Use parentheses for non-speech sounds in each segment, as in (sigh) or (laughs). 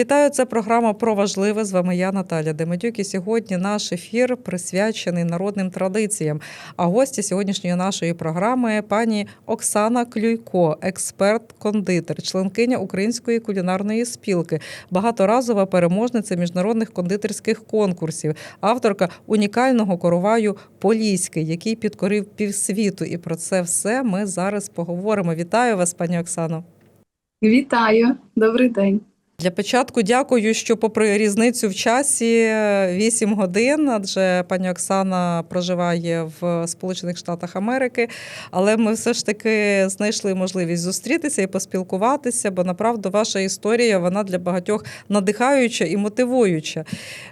Вітаю, це програма про важливе. З вами я, Наталя Демедюк. І сьогодні наш ефір присвячений народним традиціям. А гості сьогоднішньої нашої програми пані Оксана Клюйко, експерт-кондитер, членкиня Української кулінарної спілки, багаторазова переможниця міжнародних кондитерських конкурсів, авторка унікального короваю Поліський, який підкорив півсвіту. І про це все ми зараз поговоримо. Вітаю вас, пані Оксано. Вітаю, добрий день. Для початку дякую, що попри різницю в часі 8 годин, адже пані Оксана проживає в Сполучених Штатах Америки, але ми все ж таки знайшли можливість зустрітися і поспілкуватися, бо направду ваша історія вона для багатьох надихаюча і мотивуюча.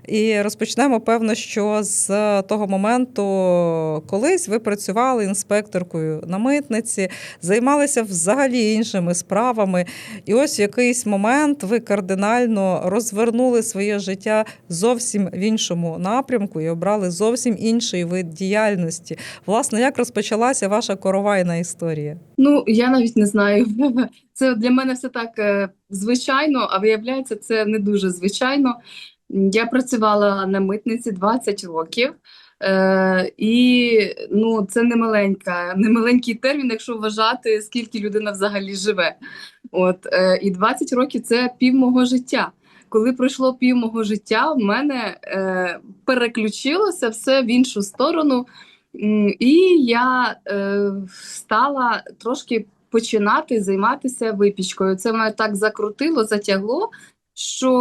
І розпочнемо, певно, що з того моменту, колись ви працювали інспекторкою на митниці, займалися взагалі іншими справами. І ось в якийсь момент ви кардинально розвернули своє життя зовсім в іншому напрямку і обрали зовсім інший вид діяльності. Власне, як розпочалася ваша коровайна історія? Ну, я навіть не знаю. (laughs) Це для мене все так е, звичайно, а виявляється, це не дуже звичайно. Я працювала на митниці 20 років. Е, і ну, це не маленька, не маленький термін, якщо вважати, скільки людина взагалі живе. От, е, і 20 років це пів мого життя. Коли пройшло пів мого життя, в мене е, переключилося все в іншу сторону, і я е, стала трошки починати займатися випічкою. Це мене так закрутило, затягло, що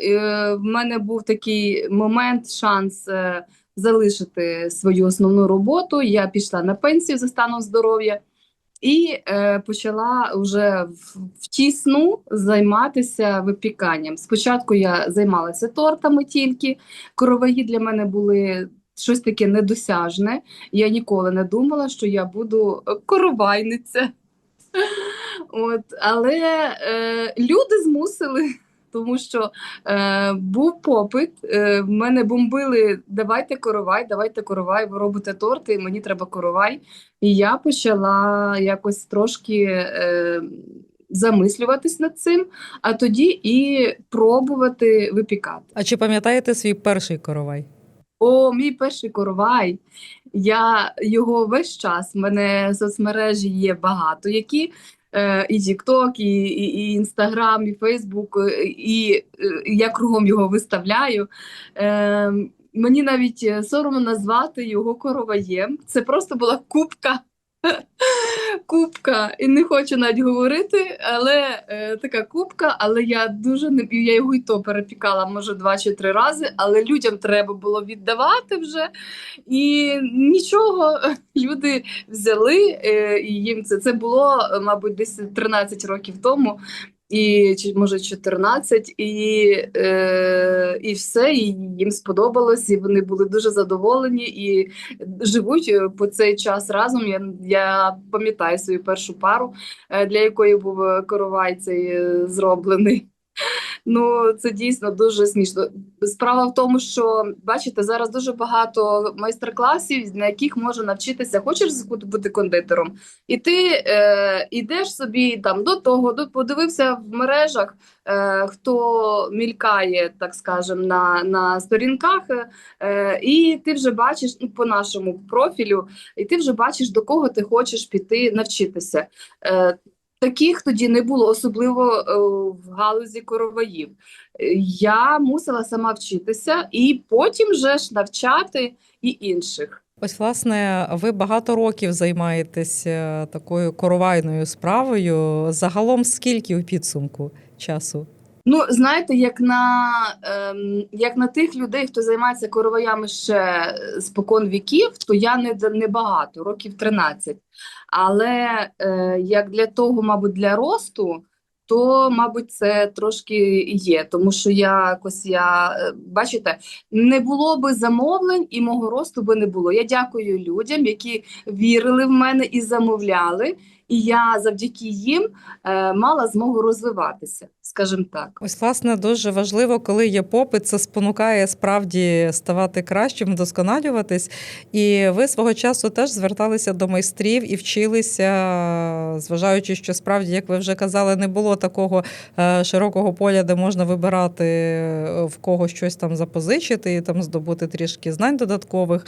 е, в мене був такий момент, шанс. Е, залишити свою основну роботу. Я пішла на пенсію за станом здоров'я і е, почала вже в, тісну займатися випіканням. Спочатку я займалася тортами тільки, короваї для мене були. Щось таке недосяжне. Я ніколи не думала, що я буду коровайниця. (laughs) От, але е, люди змусили тому що е, був попит. Е, в мене бомбили давайте коровай, давайте коровай, ви робите торти, мені треба коровай. І я почала якось трошки е, замислюватись над цим, а тоді і пробувати випікати. А чи пам'ятаєте свій перший коровай? О, мій перший коровай. Я його весь час. в мене соцмережі є багато, які і TikTok, і, і, і Instagram, і і е, я кругом його виставляю. Е, Мені навіть соромно назвати його короваєм. Це просто була кубка (laughs) Кубка, і не хочу навіть говорити, але е, така кубка, але я дуже не я його і то перепікала, може, два чи три рази, але людям треба було віддавати вже. І нічого, (laughs) люди взяли, е, і їм це це було, мабуть, десь 13 років тому і може 14, і е, і все, і їм сподобалось, і вони були дуже задоволені і живуть е, по цей час разом. Я я пам'ятаю свою першу пару, е, для якої був коровай цей е, зроблений. Ну, це дійсно дуже смішно. Справа в тому, що бачите, зараз дуже багато майстер-класів, на яких можна навчитися, хочеш бути кондитером, і ти е, йдеш собі там до того, до подивився в мережах, е, хто мількає, так скажем, на на сторінках, е, і ти вже бачиш і по нашому профілю, і ти вже бачиш, до кого ти хочеш піти навчитися. Е, Таких тоді не було, особливо е, в галузі короваїв. Я мусила сама вчитися і потім вже ж навчати і інших. Ось, власне, ви багато років займаєтеся такою коровайною справою. Загалом скільки у підсумку часу? Ну, знаєте, як на ем, як на тих людей, хто займається короваями ще спокон віків, то я не не багато, років 13. Але е, як для того, мабуть, для росту, то, мабуть, це трошки є. Тому що якось я е, бачите, не було би замовлень і мого росту би не було. Я дякую людям, які вірили в мене і замовляли. І я завдяки їм е, мала змогу розвиватися, скажімо так. Ось, власне, дуже важливо, коли є попит, це спонукає справді ставати кращим, вдосконалюватись. І ви свого часу теж зверталися до майстрів і вчилися, зважаючи, що справді, як ви вже казали, не було такого е, широкого поля, де можна вибирати е, в кого щось там запозичити і там здобути трішки знань додаткових.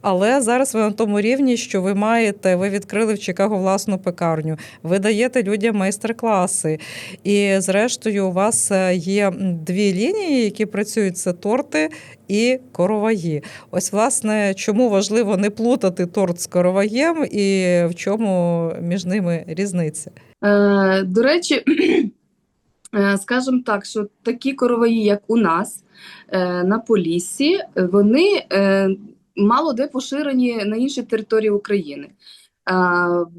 Але зараз ви на тому рівні, що ви маєте, ви відкрили в Чикаго власну пекарню, ви даєте людям майстер-класи. І зрештою, у вас е, є дві лінії, які працюють: це торти і короваї. Ось, власне, чому важливо не плутати торт з короваєм і в чому між ними різниця? Е, до речі, (clears throat) е, скажімо так, що такі короваї, як у нас е, на Поліссі, вони мало де поширені на іншій території України. Е,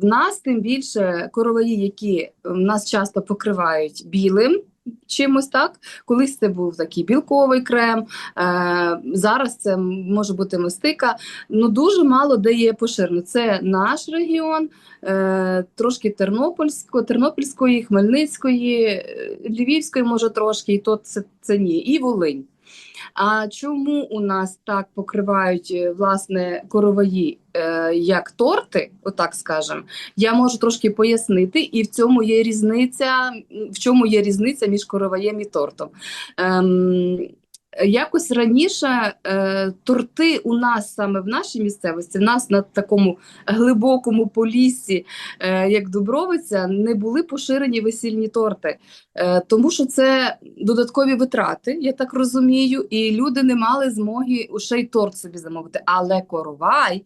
в нас тим більше короваї, які нас часто покривають білим чимось так. Колись це був такий білковий крем, е, зараз це може бути мастика. Ну дуже мало де є поширено. Це наш регіон, е, трошки Тернопільської, Тернопільської, Хмельницької, е, Львівської, може трошки, і то це, це ні, і Волинь. А чому у нас так покривають е, власне короваї е, як торти, отак скажемо, я можу трошки пояснити, і в цьому є різниця, в чому є різниця між короваєм і тортом. Ем, Якось раніше е, торти у нас саме в нашій місцевості, в нас на такому глибокому полісі, е, як Дубровиця, не були поширені весільні торти, е, тому що це додаткові витрати, я так розумію, і люди не мали змоги ще й торт собі замовити. Але коровай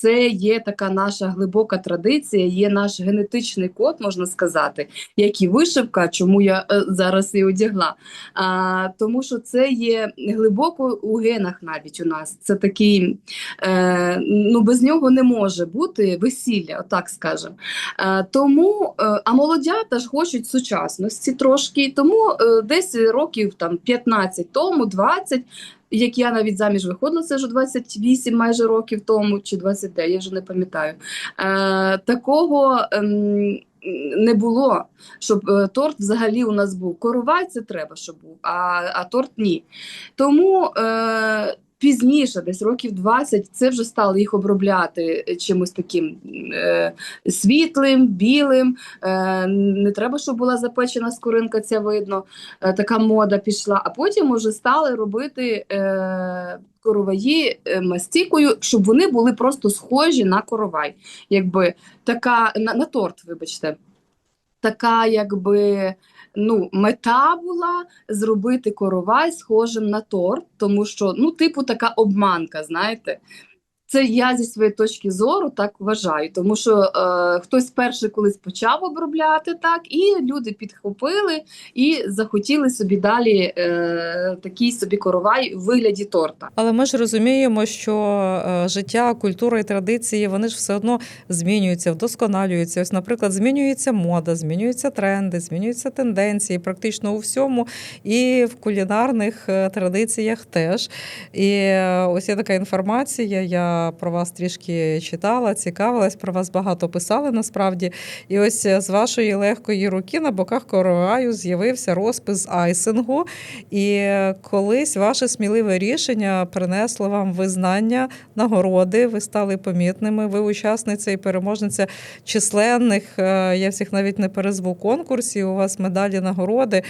це є така наша глибока традиція, є наш генетичний код, можна сказати, як і вишивка, чому я е, зараз і одягла. А, тому що це є глибоко у генах навіть у нас. Це такий, е, ну без нього не може бути весілля, отак скажемо. Е, тому, е, а молодята ж хочуть сучасності трошки, тому десь років там 15 тому, 20, як я навіть заміж виходила, це вже 28 майже років тому, чи 29, я вже не пам'ятаю. Е, такого е, не було, щоб е, торт взагалі у нас був. Коровай це треба, щоб був, а, а торт ні. Тому е, пізніше, десь років 20, це вже стали їх обробляти чимось таким е, світлим, білим. Е, не треба, щоб була запечена скоринка, ця видно. Е, така мода пішла. А потім вже стали робити е, короваї е, мастікою, щоб вони були просто схожі на коровай. Якби така на, на торт, вибачте. Така, якби ну, мета була зробити коровай схожим на торт, тому що, ну, типу, така обманка, знаєте. Це я зі своєї точки зору так вважаю, тому що е, хтось перший колись почав обробляти так, і люди підхопили і захотіли собі далі е, такий собі коровай в вигляді торта. Але ми ж розуміємо, що е, життя, культура і традиції вони ж все одно змінюються, вдосконалюються. Ось, наприклад, змінюється мода, змінюються тренди, змінюються тенденції, практично у всьому, і в кулінарних е, традиціях теж. І е, ось є така інформація. Я про вас трішки читала, цікавилась, про вас багато писали насправді. І ось е, з вашої легкої руки на боках короваю з'явився розпис айсингу. І е, колись ваше сміливе рішення принесло вам визнання, нагороди. Ви стали помітними. Ви учасниця і переможниця численних. е, Я всіх навіть не перезву конкурсів. У вас медалі нагороди.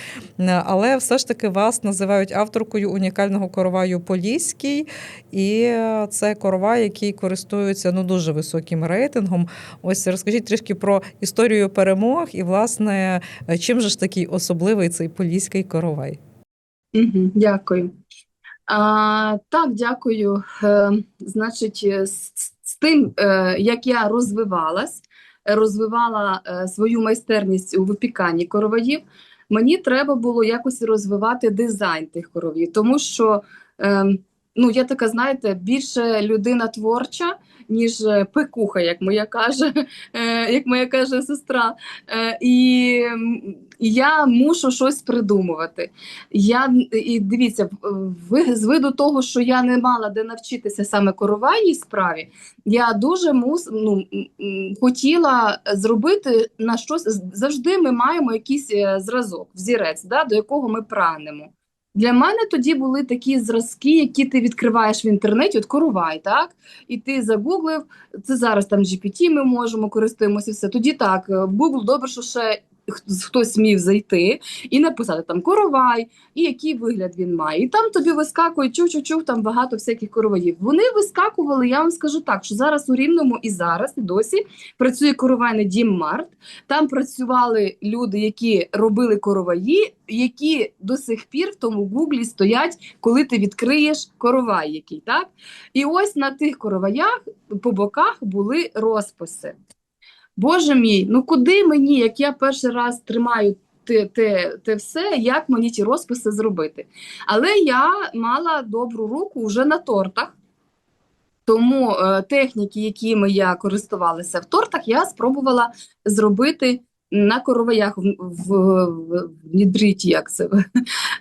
Але все ж таки вас називають авторкою унікального короваю Поліський. І це коровай, який користується ну дуже високим рейтингом. Ось розкажіть трішки про історію перемог і, власне, чим же ж такий особливий цей поліський коровай? Дякую. А, так, дякую. Е, значить, е, з, з тим, е, як я розвивалась, розвивала е, свою майстерність у випіканні короваїв, мені треба було якось розвивати дизайн тих коровів, тому що е, ну, я така, знаєте, більше людина творча, ніж е, пекуха, як моя каже, (laughs) е, як моя каже сестра. Е, і, я мушу щось придумувати. Я, і дивіться, в- в- з виду того, що я не мала де навчитися саме коровайній справі, я дуже мус, ну, хотіла зробити на щось. Завжди ми маємо якийсь зразок, взірець, да, до якого ми прагнемо. Для мене тоді були такі зразки, які ти відкриваєш в інтернеті, от корувай, так? І ти загуглив, це зараз там GPT ми можемо користуємося все. Тоді так, е, Google добре, що ще хтось міг зайти і написати там коровай, і який вигляд він має. І там тобі вискакує чув-чув-чув, там багато всяких короваїв. Вони вискакували, я вам скажу так, що зараз у Рівному і зараз, і досі працює коровайний дім Март. Там працювали люди, які робили короваї, які до сих пір в тому гуглі стоять, коли ти відкриєш коровай який, так? І ось на тих короваях по боках були розписи. Боже мій, ну куди мені, як я перший раз тримаю те, те, те все, як мені ті розписи зробити? Але я мала добру руку вже на тортах. Тому е, техніки, якими я користувалася в тортах, я спробувала зробити на короваях в, в, в, внедрити, як це.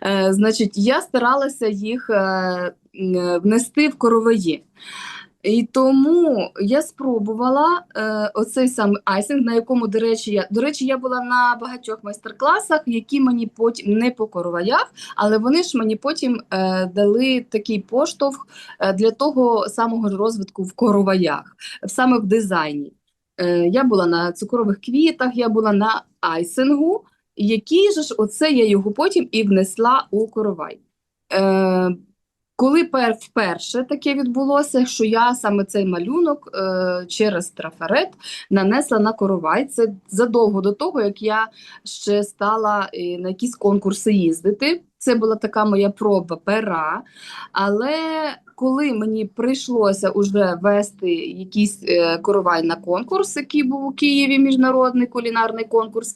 Е, значить, я старалася їх е, внести в короваї. І тому я спробувала е, оцей самий айсинг, на якому, до речі, я до речі, я була на багатьох майстер-класах, які мені потім не по короваях, але вони ж мені потім е, дали такий поштовх е, для того самого розвитку в короваях, саме в дизайні. Е, я була на цукрових квітах, я була на айсингу, який же ж оце я його потім і внесла у коровай. Е, коли пер, вперше таке відбулося, що я саме цей малюнок е, через трафарет нанесла на коровай, це задовго до того, як я ще стала е, на якісь конкурси їздити. Це була така моя проба пера. Але коли мені прийшлося уже вести якийсь е, коровай на конкурс, який був у Києві, міжнародний кулінарний конкурс,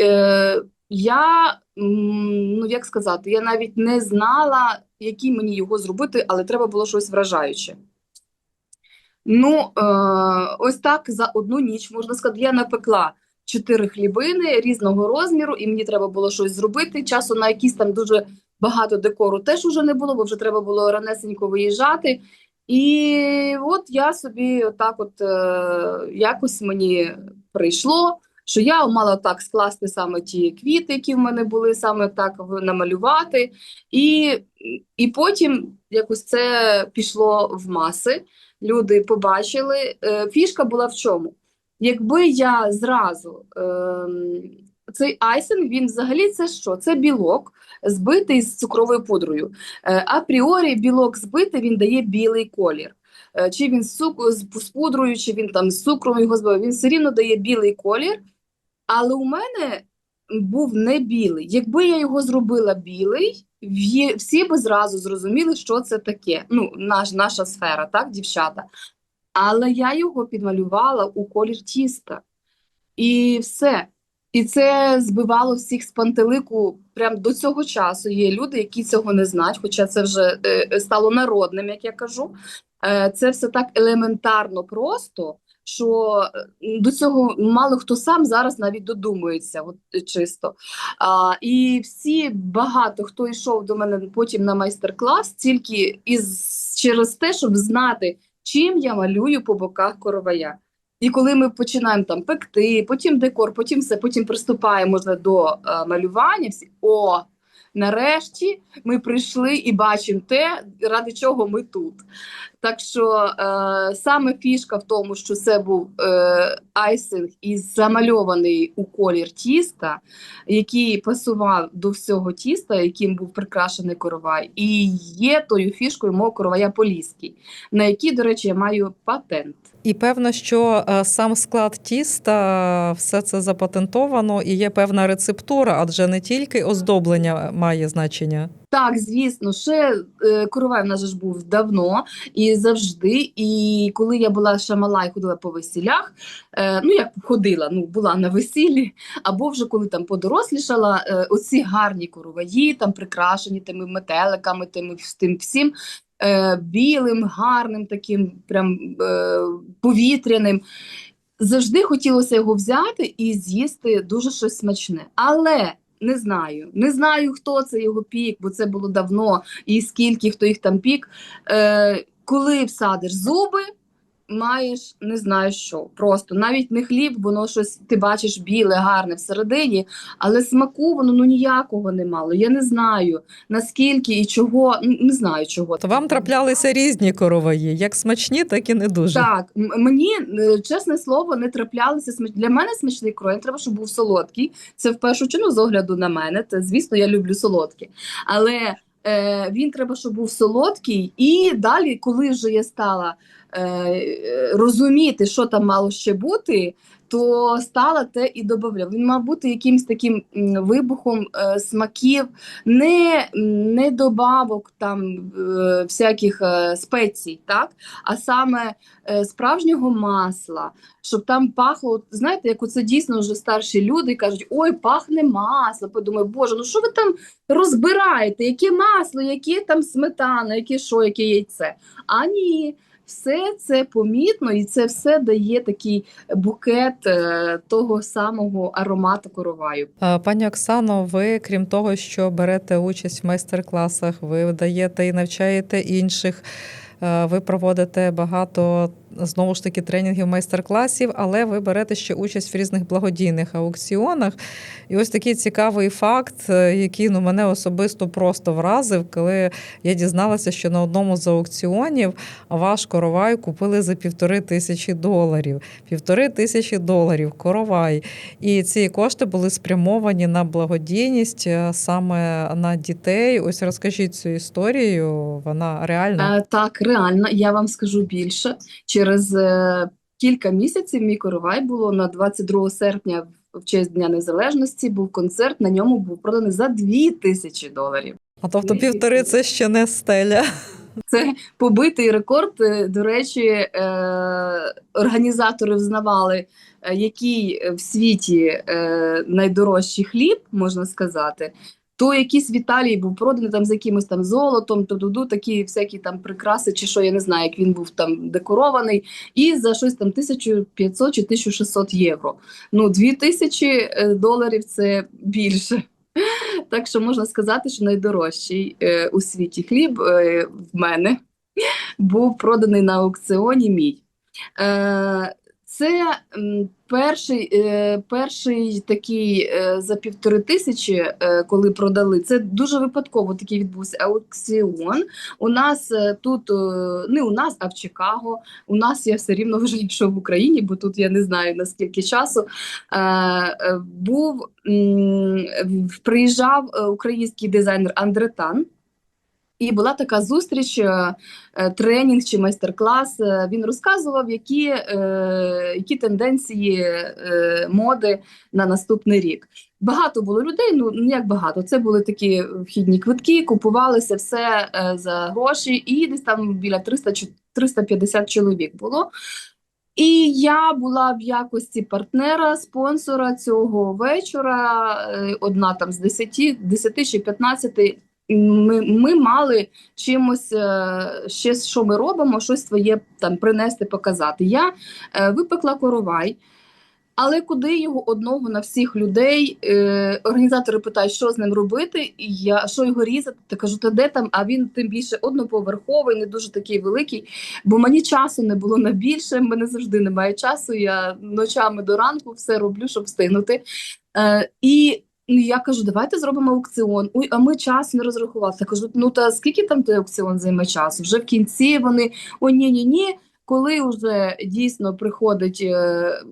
е, я, ну як сказати, я навіть не знала, який мені його зробити, але треба було щось вражаюче. Ну, е, ось так за одну ніч, можна сказати, я напекла чотири хлібини різного розміру, і мені треба було щось зробити. Часу на якісь там дуже багато декору теж уже не було, бо вже треба було ранесенько виїжджати. І от я собі отак от е, якось мені прийшло, що я мала так скласти саме ті квіти, які в мене були, саме так намалювати. І, і потім якось це пішло в маси. Люди побачили. Е, Фішка була в чому? Якби я зразу ем, цей айсинг, він взагалі це що? Це білок, збитий з цукровою пудрою. Е, Апріорі білок збитий, він дає білий колір. Е, Чи він з з пудрою, чи він там з цукром його збив, він все рівно дає білий колір. Але у мене був не білий. Якби я його зробила білий, всі би зразу зрозуміли, що це таке. Ну, наш, наша сфера, так, дівчата. Але я його підмалювала у колір тіста. І все. І це збивало всіх з пантелику прям до цього часу. Є люди, які цього не знають, хоча це вже е, стало народним, як я кажу. Е, це все так елементарно просто, що е, до цього мало хто сам зараз навіть додумується, от е, чисто. А, і всі багато хто йшов до мене потім на майстер-клас, тільки із через те, щоб знати, чим я малюю по боках коровая. І коли ми починаємо там пекти, потім декор, потім все, потім приступаємо до е, малювання, всі о, нарешті ми прийшли і бачимо те, ради чого ми тут. Так що е, саме фішка в тому, що це був е, айсинг і замальований у колір тіста, який пасував до всього тіста, яким був прикрашений коровай, і є тою фішкою мого коровая Поліський, на який, до речі, я маю патент. І певно, що е, сам склад тіста, все це запатентовано і є певна рецептура, адже не тільки оздоблення має значення. Так, звісно, ще е, коровай в нас ж був давно і завжди. І коли я була ще мала і ходила по весілях, е, ну як ходила, ну була на весіллі, або вже коли там подорослішала, е, оці гарні короваї, там прикрашені тими метеликами, тими тим всім. Е, білим, гарним, таким прям е, повітряним. Завжди хотілося його взяти і з'їсти дуже щось смачне. Але не знаю, не знаю, хто це його пік, бо це було давно, і скільки хто їх там пік. Е, коли всадиш зуби, маєш не знаю що. Просто навіть не хліб, воно щось ти бачиш біле, гарне всередині, але смаку воно ну ніякого не мало. Я не знаю наскільки і чого, не знаю чого. То вам траплялися різні короваї, як смачні, так і не дуже. Так, мені е, чесне слово, не траплялися смач... Для мене смачний крой треба, щоб був солодкий. Це в першу чергу з огляду на мене. Це звісно, я люблю солодкі. Але е, він треба, щоб був солодкий. І далі, коли вже я стала е, розуміти, що там мало ще бути. То стала те і додавав. Він мав бути якимось таким вибухом е, смаків, не, не добавок там е, всяких е, спецій, так? а саме е, справжнього масла, щоб там пахло. Знаєте, як оце дійсно вже старші люди кажуть: ой, пахне масло. Подумаю, боже, ну що ви там розбираєте? Яке масло, яке там сметана, яке що, яке яйце? А ні. Все це помітно, і це все дає такий букет е, того самого аромату короваю. Е, Пані Оксано, ви, крім того, що берете участь в майстер-класах, ви даєте і навчаєте інших. е, Ви проводите багато знову ж таки тренінгів, майстер-класів, але ви берете ще участь в різних благодійних аукціонах. І ось такий цікавий факт, е, який ну, мене особисто просто вразив, коли я дізналася, що на одному з аукціонів ваш коровай купили за півтори тисячі доларів. Півтори тисячі доларів коровай. І ці кошти були спрямовані на благодійність е, саме на дітей. Ось розкажіть цю історію. Вона реальна. Е, так, реально, я вам скажу більше. Через е, кілька місяців мій коровай було на 22 серпня в честь Дня Незалежності. Був концерт. На ньому був проданий за 2 тисячі доларів. А тобто півтори це ще не стеля. Це побитий рекорд. Е, До речі, е, організатори взнавали, який в світі е, найдорожчий хліб, можна сказати. То якийсь в Італії був проданий там з якимось там золотом, то такі всякі там прикраси, чи що я не знаю, як він був там декорований, і за щось там 1500 чи 1600 євро. Ну, 2000 е, доларів це більше. (laughs) Так що можна сказати, що найдорожчий е, у світі хліб е, в мене був проданий на аукціоні мій. Це перший, е, перший такий е, за півтори тисячі, е, коли продали. Це дуже випадково такий відбувся аукціон. У нас тут, не у нас, а в Чикаго. У нас я все рівно вже що в Україні, бо тут я не знаю наскільки часу. Був приїжджав український дизайнер Андретан. І була така зустріч, е, е, тренінг чи майстер-клас. Е, Він розказував, які, які тенденції моди на наступний рік. Багато було людей, ну як багато. Це були такі вхідні квитки, купувалися все за гроші, і десь там біля 300 чи 350 чоловік було. І я була в якості партнера, спонсора цього вечора, одна там з 10, 10 чи 15. Ми, ми мали чимось е, ще, що ми робимо, щось своє там принести, показати. Я е, випекла коровай, але куди його одного на всіх людей? Е, організатори питають, що з ним робити, і я що його різати. Та кажу, та де там? А він тим більше одноповерховий, не дуже такий великий. Бо мені часу не було на більше. Мене завжди немає часу. Я ночами до ранку все роблю, щоб встигнути. Е, і Ну, я кажу, давайте зробимо аукціон. Ой, а ми час не розрахувалися. Я кажу, ну та скільки там той аукціон займе часу? Вже в кінці вони ой, ні, ні, ні. Коли вже дійсно приходить е,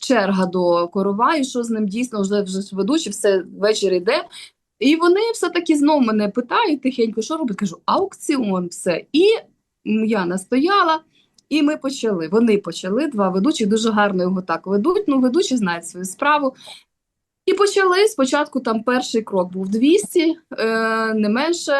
черга до короваю, що з ним дійсно вже вже ведучий, все ввечері йде. І вони все-таки знов мене питають тихенько, що робить? Кажу, аукціон, все. І я настояла. І ми почали. Вони почали, два ведучих дуже гарно його так ведуть. Ну, ведучі знають свою справу. І почали спочатку там перший крок був 200, е, не менше.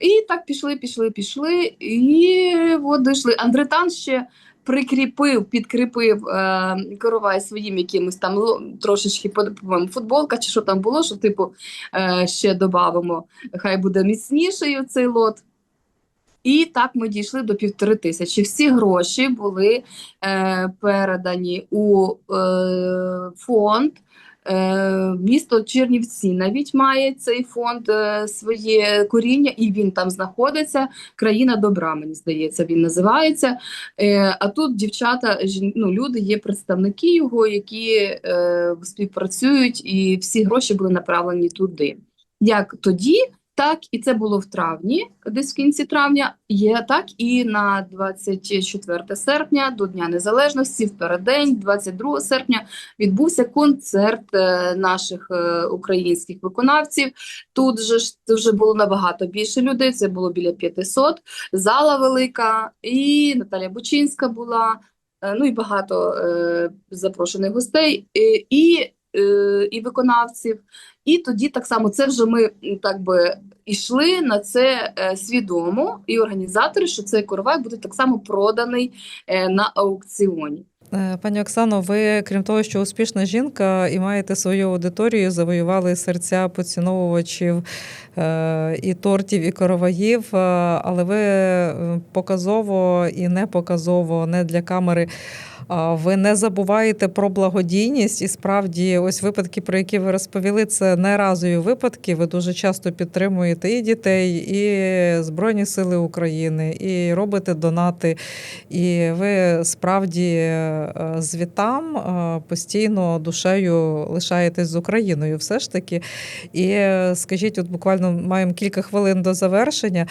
І так пішли, пішли, пішли. І от дійшли. Андретан ще прикріпив, підкріпив е, коровай своїм якимось там трошечки по- по-моєму, футболка чи що там було, що типу е, ще додамо, хай буде міцнішою цей лот. І так ми дійшли до півтори тисячі. Всі гроші були е, передані у е, фонд. Е, Місто Чернівці навіть має цей фонд е, своє коріння, і він там знаходиться. Країна добра, мені здається, він називається. Е, А тут дівчата, ну, люди є представники його, які співпрацюють, і всі гроші були направлені туди. Як тоді, так і це було в травні, десь в кінці травня. Є так і на 24 серпня до Дня Незалежності, в переддень, 22 серпня, відбувся концерт е, наших е, українських виконавців. Тут же ж вже було набагато більше людей. Це було біля 500, зала велика, і Наталя Бучинська була. е, Ну і багато е, запрошених гостей, і, е, і виконавців. І тоді так само це вже ми так би йшли на це е, свідомо, і організатори, що цей коровай буде так само проданий е, на аукціоні. Е, Пані Оксано, ви, крім того, що успішна жінка і маєте свою аудиторію, завоювали серця поціновувачів е, і тортів, і короваїв, е, але ви е, показово і не показово, не для камери. Ви не забуваєте про благодійність, і справді, ось випадки, про які ви розповіли, це не разові випадки. Ви дуже часто підтримуєте і дітей, і Збройні Сили України, і робите донати. І ви справді е, звітам е, постійно душею лишаєтесь з Україною, все ж таки. І е, скажіть, от буквально маємо кілька хвилин до завершення.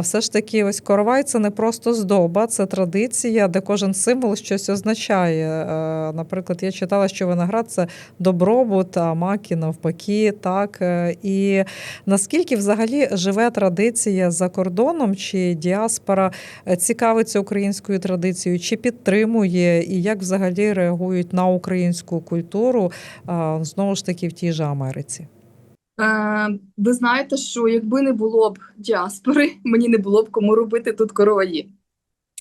Все ж таки, ось коровай це не просто здоба, це традиція, де кожен символ щось означає. Е, Наприклад, я читала, що виноград це добробут, а маки навпаки. Так Е, і наскільки взагалі живе традиція за кордоном, чи діаспора е, цікавиться українською традицією, чи підтримує, і як взагалі реагують на українську культуру знову ж таки в тій же Америці? Ви знаєте, що якби не було б діаспори, (laughs) мені не було б кому робити тут короваї.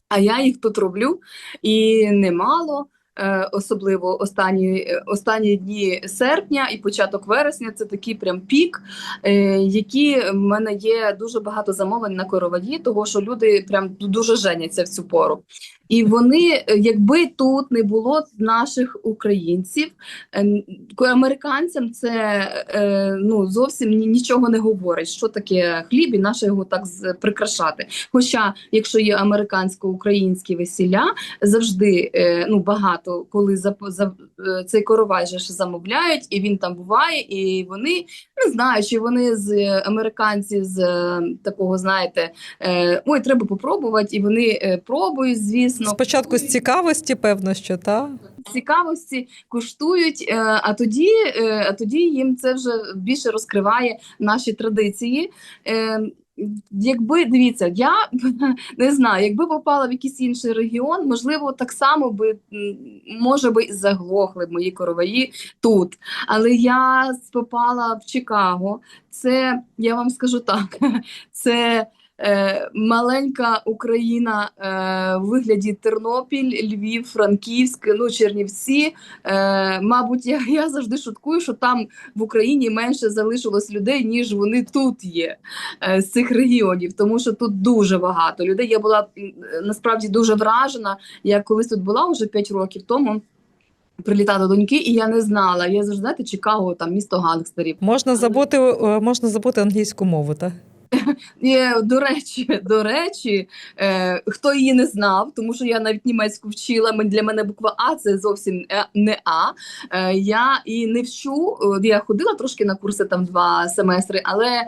А я їх тут роблю і немало. Е, Особливо останні, останні дні серпня і початок вересня це такий прям пік, е, які в мене є дуже багато замовлень на короваї, того що люди прям дуже женяться в цю пору. І вони, е, якби тут не було наших українців, американцям це ну, зовсім ні- нічого не говорить, що таке хліб, і наше його так прикрашати. Хоча, якщо є американсько-українські весілля, завжди ну, багато коли за, за, е, цей коровай же ж замовляють, і він там буває, і вони не знаю, чи вони з е, американці з е, такого, знаєте, е, ой, треба попробувати, і вони пробують, звісно. Спочатку з цікавості, певно, що та цікавості куштують, а тоді, а тоді їм це вже більше розкриває наші традиції. Якби дивіться, я (laughs) не знаю, якби попала в якийсь інший регіон, можливо, так само би може би заглохли мої короваї тут. Але я попала в Чикаго. Це я вам скажу так, (laughs) це е, маленька Україна е, в вигляді Тернопіль, Львів, Франківськ, ну Чернівці. Е, мабуть, я, я завжди шуткую, що там в Україні менше залишилось людей, ніж вони тут є е, з цих регіонів, тому що тут дуже багато людей. Я була насправді дуже вражена. Я колись тут була вже 5 років тому. Прилітала до доньки, і я не знала. Я завжди знаєте, Чикаго, там місто гангстерів. можна забути, е, можна забути англійську мову, так? Е, до речі, до речі, е, хто її не знав, тому що я навіть німецьку вчила. Для мене буква А це зовсім е, не А. Я і не вчу. Я ходила трошки на курси там два семестри, але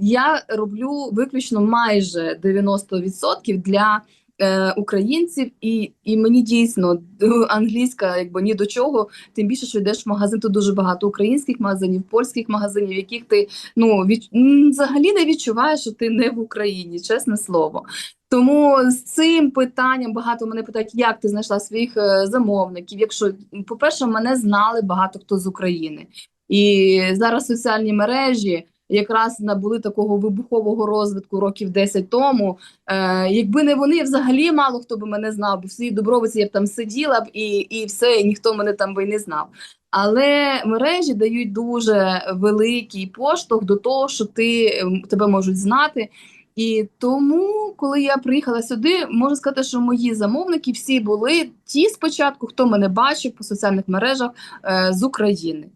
я роблю виключно майже 90% для. Е, Українців, і, і мені дійсно д- англійська, якби ні до чого. Тим більше, що йдеш в магазин, тут дуже багато українських магазинів, польських магазинів, яких ти ну від взагалі не відчуваєш, що ти не в Україні, чесне слово. Тому з цим питанням багато мене питають, як ти знайшла своїх е, замовників. Якщо, по-перше, мене знали багато хто з України, і зараз соціальні мережі якраз набули такого вибухового розвитку років 10 тому. Е, якби не вони, взагалі мало хто би мене знав, бо в своїй Дубровиці я б там сиділа б і, і все, і ніхто мене там би не знав. Але мережі дають дуже великий поштовх до того, що ти ем, тебе можуть знати. І тому, коли я приїхала сюди, можу сказати, що мої замовники всі були ті спочатку, хто мене бачив по соціальних мережах е, з України.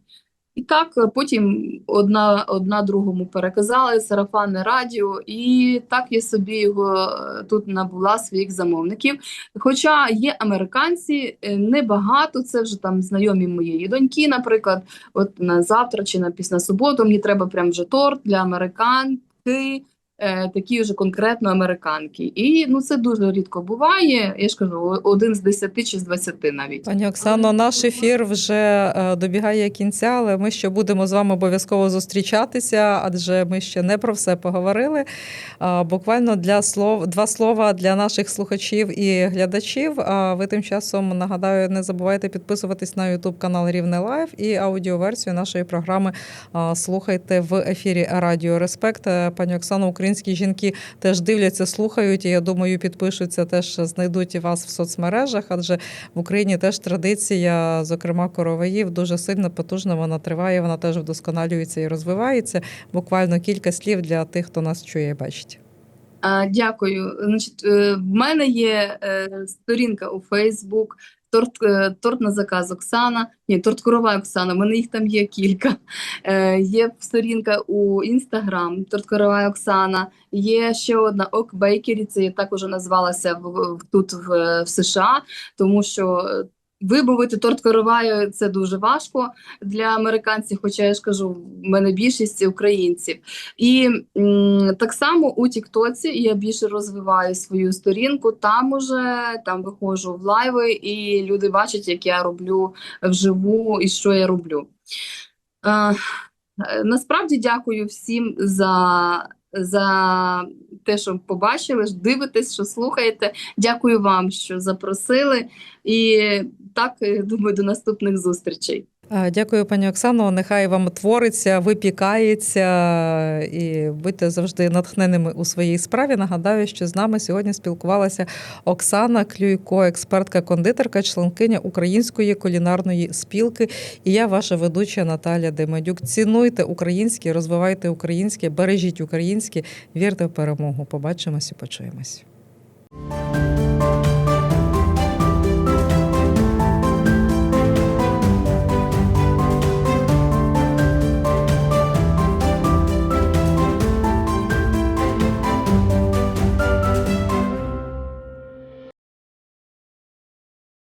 І так е, потім одна, одна другому переказали сарафанне радіо, і так я собі його е, тут набула своїх замовників. Хоча є американці, е, небагато, це вже там знайомі моєї доньки, наприклад, от на завтра чи на після суботу мені треба прям вже торт для американки. Е, Такі вже конкретно американки. І ну це дуже рідко буває. Я ж кажу, один з десяти чи з двадцяти навіть. Пані Оксано, наш ефір вже е, добігає кінця, але ми ще будемо з вами обов'язково зустрічатися, адже ми ще не про все поговорили. Буквально для слов два слова для наших слухачів і глядачів. А ви тим часом нагадаю, не забувайте підписуватись на YouTube канал Рівне Лайв і аудіоверсію нашої програми слухайте в ефірі Радіо Респект. Е, Пані Оксано, українські жінки теж дивляться, слухають. І я думаю, підпишуться, теж знайдуть вас в соцмережах, адже в Україні теж традиція, зокрема короваїв, дуже сильно потужна. Вона триває, вона теж вдосконалюється і розвивається. Буквально кілька слів для тих, хто нас чує і бачить. Дякую. Значить, е, в мене є е, сторінка у Facebook, торт, е, торт на заказ Оксана. Ні, торт корова Оксана. У мене їх там є кілька. Е, є сторінка у Інстаграм, торт корова Оксана. Є ще одна Ок Бейкері. Це я так уже назвалася в, в- тут в, в США, тому що. Вибавити торт короваю це дуже важко для американців, хоча я ж кажу, в мене більшість українців. І м, так само у Тіктоці я більше розвиваю свою сторінку. Там уже там виходжу в лайви, і люди бачать, як я роблю вживу і що я роблю. Е, насправді дякую всім за, за те, що побачили, дивитесь, що слухаєте. Дякую вам, що запросили. І так, е, думаю, до наступних зустрічей. Е, Дякую, пані Оксано. Нехай вам твориться, випікається і будьте завжди натхненими у своїй справі. Нагадаю, що з нами сьогодні спілкувалася Оксана Клюйко, експертка кондитерка, членкиня Української кулінарної спілки. І я, ваша ведуча Наталя Демедюк. Цінуйте українське, розвивайте українське, бережіть українське, вірте в перемогу. Побачимось і почуємось.